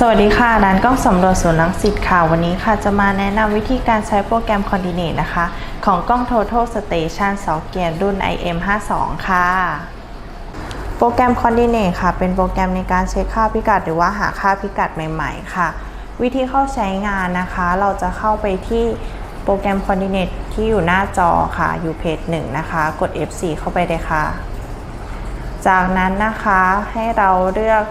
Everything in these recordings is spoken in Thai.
สวัสดีค่ะ ร้านกล้องสำรวจศูนย์รังสิตค่ะ วันนี้ค่ะจะมาแนะนำวิธีการใช้โปรแกรม Coordinate นะคะ ของกล้อง Total Station 2เกียร์รุ่น IM52 ค่ะ โปรแกรม Coordinate ค่ะ เป็นโปรแกรมในการเช็คค่าพิกัด หรือว่าหาค่าพิกัดใหม่ๆ ค่ะ วิธีเข้าใช้งานนะคะ เราจะเข้าไปที่โปรแกรม Coordinate ที่อยู่หน้าจอค่ะ อยู่เพจ1นะคะ กด F4 เข้าไปเลยค่ะ จากนั้นนะคะให้เราเลือก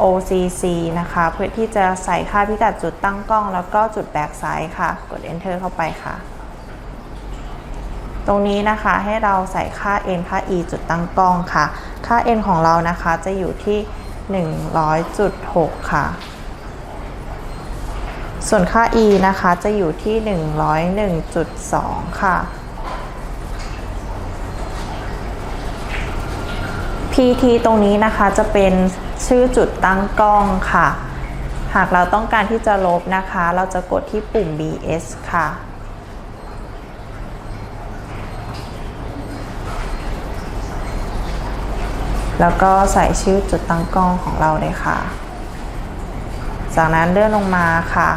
OCC นะคะ เพื่อที่จะใส่ค่าพิกัดจุดตั้งกล้อง แล้วก็จุดแบ็กไซด์ค่ะ กด Enter เข้าไปค่ะ ตรงนี้นะคะให้เราใส่ค่า n ค่า e จุดตั้งกล้องค่ะ ค่า n ของเรานะคะจะอยู่ที่ 100.6 ค่ะ ส่วนค่า e นะคะจะอยู่ที่ 101.2 ค่ะ PT ตรงนี้นะคะจะเป็นชื่อจุดตั้งกล้องค่ะ หากเราต้องการที่จะลบนะคะ เราจะกดที่ปุ่ม BS ค่ะ แล้วก็ใส่ชื่อจุดตั้งกล้องของเราเลยค่ะ จากนั้นเลื่อนลงมาค่ะ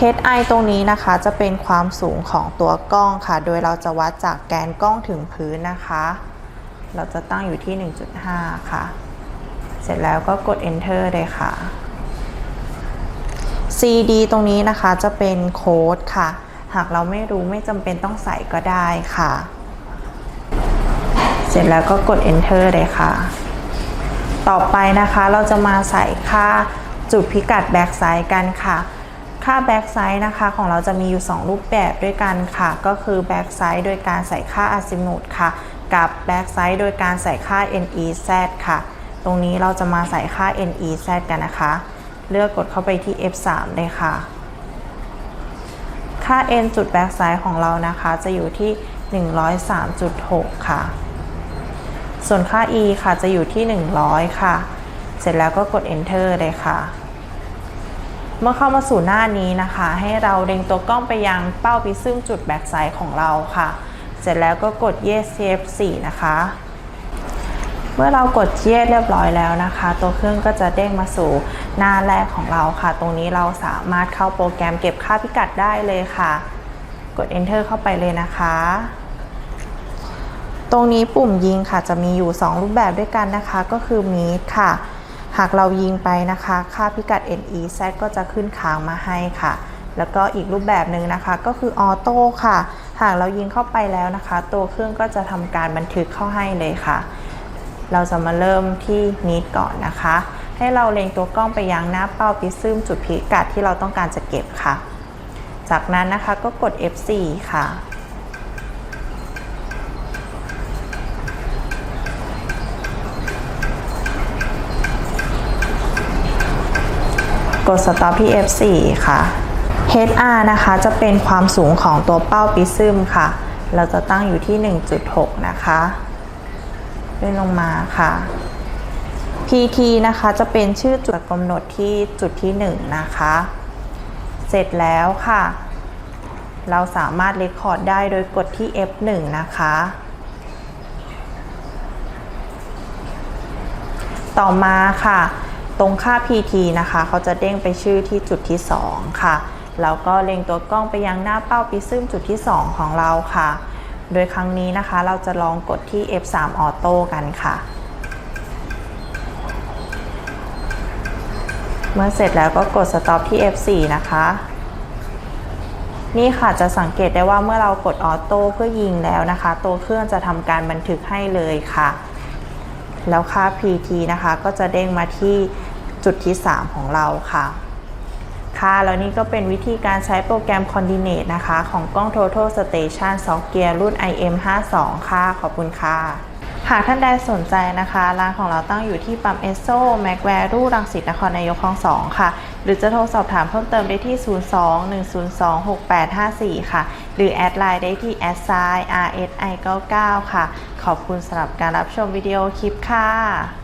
HI ตรงนี้นะคะจะเป็นความสูงของตัวกล้องค่ะ โดยเราจะวัดจากแกนกล้องถึงพื้นนะคะ เราจะตั้งอยู่ที่ 1.5 ค่ะ เสร็จแล้วก็กด enter เลยค่ะ CD ตรงนี้นะคะจะเป็นโค้ดค่ะ หากเราไม่รู้ไม่จำเป็นต้องใส่ก็ได้ค่ะ เสร็จแล้วก็กด enter เลยค่ะ ต่อไปนะคะเราจะมาใส่ค่าจุดพิกัด back side กันค่ะ ค่า back side นะคะของเราจะมีอยู่ 2 รูปแบบด้วยกันค่ะ ก็คือ back side โดยการใส่ค่า azimuth ค่ะ กับ back side โดยการใส่ค่า NEZ ค่ะ ตรงนี้เราจะมาใส่ค่า NEZ กันนะคะ เลือกกดเข้าไปที่ F3 เลยค่ะ ค่า N จุด back side ของเรานะคะ จะอยู่ที่ 103.6 ค่ะ ส่วนค่า e ค่ะจะอยู่ที่ 100 ค่ะ เสร็จแล้วก็กด enter เลยค่ะเมื่อเข้ามาสู่หน้านี้นะคะ ให้เราเล็งตัวกล้องไปยังเป้าพิซึ่งจุด back side ของเราค่ะ เสร็จแล้วก็กด yes CF4 นะคะ เมื่อเรากด yes เรียบร้อยแล้วนะคะ ตัวเครื่องก็จะเด้งมาสู่หน้าแรกของเราค่ะ ตรงนี้เราสามารถเข้าโปรแกรมเก็บค่าพิกัดได้เลยค่ะ กด enter เข้าไปเลยนะคะตรงนี้ปุ่มยิงค่ะจะมีอยู่ 2 รูปแบบด้วยกันนะคะ ก็คือ meet ค่ะ หากเรายิงไปนะคะ ค่าพิกัด NEZ ก็จะขึ้นค้างมาให้ค่ะ แล้วก็อีกรูปแบบหนึ่งนะคะ ก็คือออโต้ค่ะ หากเรายิงเข้าไปแล้วนะคะ ตัวเครื่องก็จะทำการบันทึกเข้าให้เลยค่ะ เราจะมาเริ่มที่นิดก่อนนะคะ ให้เราเล็งตัวกล้องไปยังหน้าเป้าพิซึมจุดพิกัดที่เราต้องการจะเก็บค่ะ จากนั้นนะคะก็กด F4 ค่ะกด stop ที่ F4 ค่ะ HR นะคะจะเป็นความสูงของตัวเป้าปิซึมค่ะ เราจะตั้งอยู่ที่ 1.6 นะคะเลื่อนลงมาค่ะ PT นะคะจะเป็นชื่อจุดกำหนดที่จุดที่ 1 นะคะ เสร็จแล้วค่ะ เราสามารถเรคคอร์ดได้โดยกดที่ F1 นะคะ ต่อมาค่ะ ตรงค่า PT นะคะ เขาจะเด้งไปชื่อที่จุดที่ 2 ค่ะ แล้วก็เล็งตัวกล้องไปยังหน้าเป้าปิซึมจุดที่ 2 ของเราค่ะ โดยครั้งนี้นะคะเราจะลองกดที่ F3 Auto กันค่ะ เมื่อเสร็จแล้วก็กด Stop ที่ F4 นะคะ นี่ค่ะจะสังเกตได้ว่าเมื่อเรากดออโต้เพื่อยิงแล้วนะคะ ตัวเครื่องจะทำการบันทึกให้เลยค่ะ แล้วค่า PT นะคะก็จะเด้งมาที่จุดที่ 3 ของเราค่ะ ค่ะ แล้วนี่ก็เป็นวิธีการใช้โปรแกรม Coordinate นะคะ ของกล้อง Total Station Software รุ่น IM52 ค่ะ ขอบคุณค่ะ หากท่านใดสนใจนะคะ ร้านของเราตั้งอยู่ที่ปั๊มเอสโซแม็กแวรูรังสิตนครนายกคลอง2ค่ะ หรือจะโทรสอบถามเพิ่มเติมได้ที่ 02-102-6854 ค่ะ หรือแอดไลน์ได้ที่ a d s i RSI99 ค่ะ ขอบคุณสำหรับการรับชมวิดีโอคลิปค่ะ